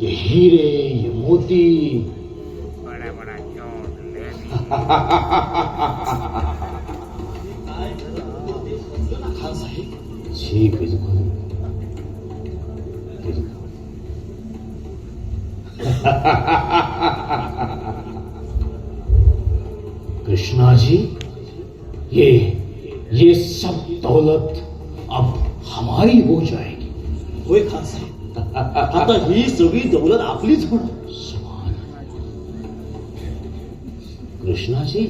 ये हीरे ये मोती। बड़ा बड़ा खान साहेब जी बिल्कुल बिल्कुल कृष्णा जी ये ये सब दौलत अब हमारी हो जाएगी। होय खान साहेब आता ही सगळी दौलत आपलीच होणार सुभान कृष्णा जी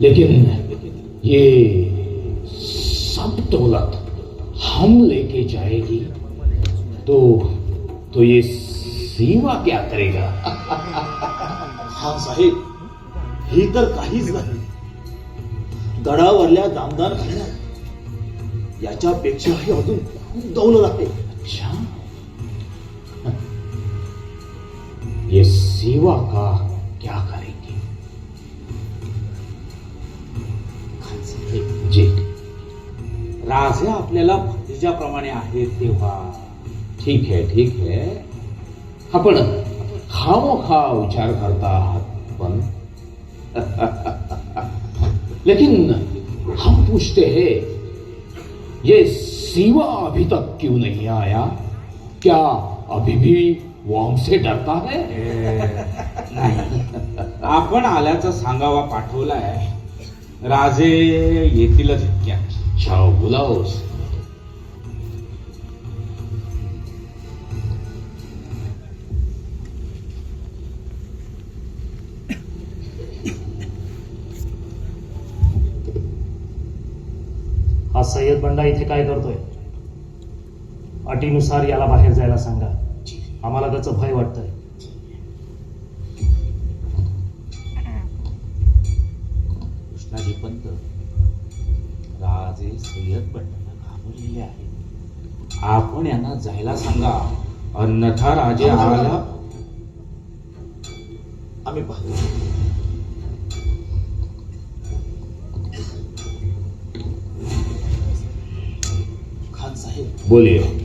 लेकिन ये सब दौलत हम लेके जाएगी तो तो ये सीमा क्या करेगा? खान साहेब ही तर काहीच नाही. गडावरल्या दामदार खाण्यात याच्यापेक्षाही अजून खूप दौलत आहे. अच्छा. ये सेवा का क्या करेंगे? खान राजे आपल्याला भतीजाप्रमाणे आहेत तेव्हा. ठीक है ठीक है आपण खामोखा विचार करता आहात पण. लेकिन हम पूछते हैं ये सेवा अभी तक क्यों नहीं आया? क्या अभी भी वो हमसे डरता है नाही. आपण आल्याचं सांगावा पाठवलाय. राजे येतीलच इतक्या. जाओ बुलाओ उसे. हा सय्यद बंडा इथे काय करतोय? अटीनुसार याला बाहेर जायला सांगा. आम्हाला त्याचं भय वाटतंय. कृष्णाजी पंत राजे सय्यद बंडाला घाबरलेले आहेत. आपण यांना जायला सांगा. अन्यथा राजे आला आम्ही पाहतो खान साहेब. बोलिए.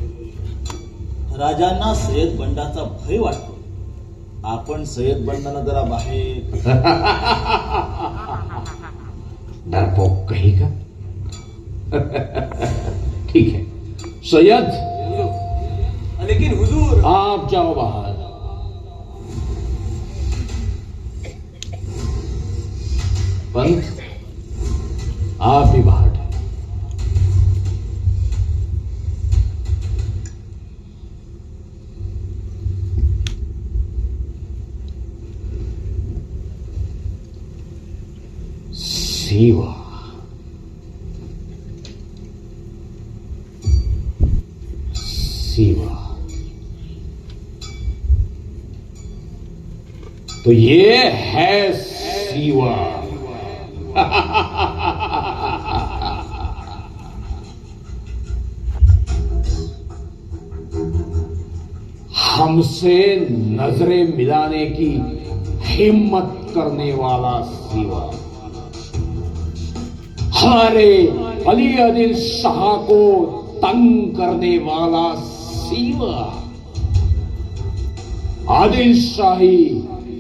राजांना सय्यद बंडाचा भय वाटतो. आपण सय्यद बंडाला जरा बाहेर डरपोक कहेगा ठीक है सैयद लेकिन हुजूर! आप जाओ बाहर. पंत आप भी बाहर. सेवा सेवा। तो ये है सीवा। हमसे नज़रें मिलाने की हिम्मत करने वाला सीवा। हमारे अली अदिल शाह को तंग करने वाला सीवा आदिल शाही,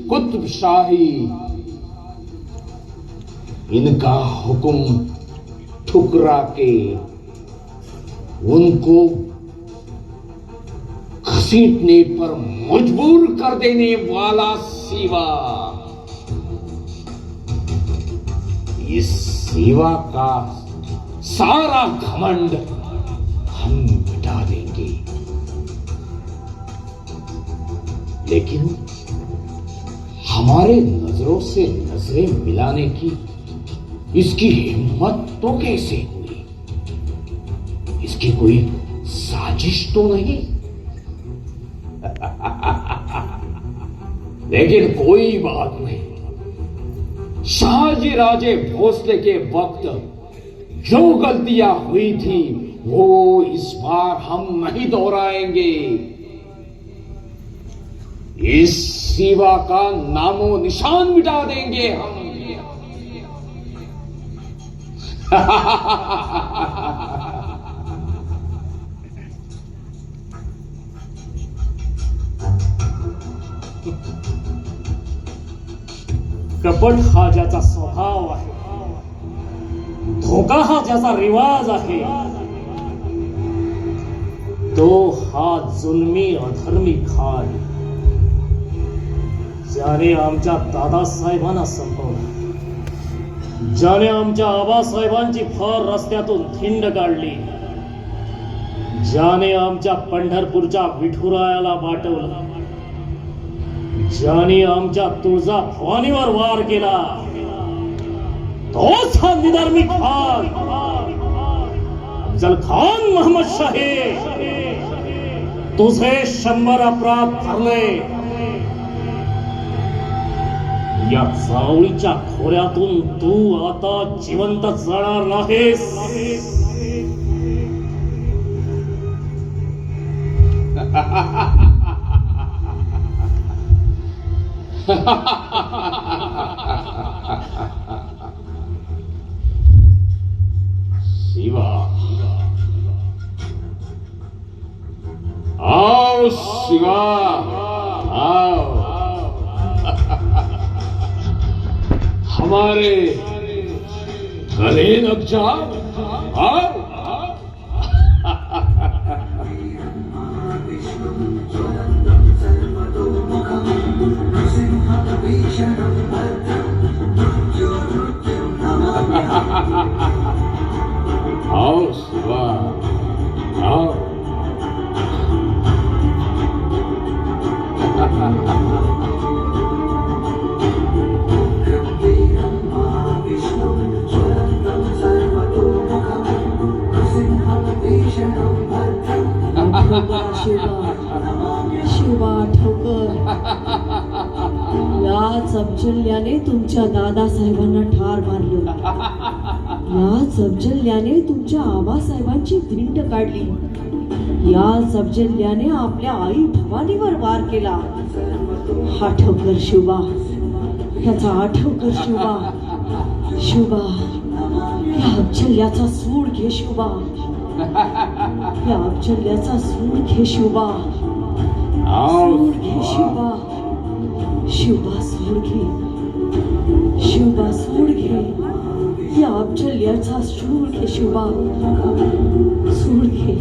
कुतुब शाही, इनका हुक्म ठुकरा के उनको घसीटने पर मजबूर कर देने वाला सिवा इस सिवा का सारा घमंड हम मिटा देंगे। लेकिन हमारे नज़रों से नज़रें मिलाने की इसकी हिम्मत तो कैसे हुई? इसकी कोई साजिश तो नहीं? लेकिन कोई बात नहीं। शाहजी राजे भोसले के वक्त जो गलतियाँ हुई थी वो इस बार हम नहीं दोहराएँगे। इस सेवा का नामो निशान मिटा देंगे हम। कपट हा ज्याचा स्वभाव आहे. धोका हा ज्याचा रिवाज आहे. तो हा जुलमी अधर्मी खान ज्याने आमच्या दादासाहेबांना संपवलं. ज्याने आमच्या आबासाहेबांची फार रस्त्यातून थिंड काढली. ज्याने आमच्या पंढरपूरच्या विठुरायाला वाटवलं. ज्याने आमच्या तुळजा भवानीवर वार केला तोच हा निधर्मी खान. अफजल खान मोहम्मद शाहे. तुझे शंभर अपराध ठरले. या चावळीच्या खोऱ्यातून तू आता जिवंत जाणार नाहीस. शिवा आओ शिवा। आओ। हमारे गले लग जाओ आओ। आओ शिवा आओ शिवा शिवा ठोकर या चपचल्याने तुमच्या दादासाहेबांना ठार मारलं तुमच्या आबासाहेबांची काढली. आपल्या आई भवानीवर वार केला. ठोकर शिवा याचा आठवकर शिवा शिवा या अबचल्याचा सूड घे शिवा या सूड घे शिवा सूड घे शिवा शिवा सूड घे शिवा सूड घे. या अबचल्याचा सूड घे शिवबा. सूड घे.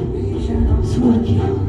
सूड घे.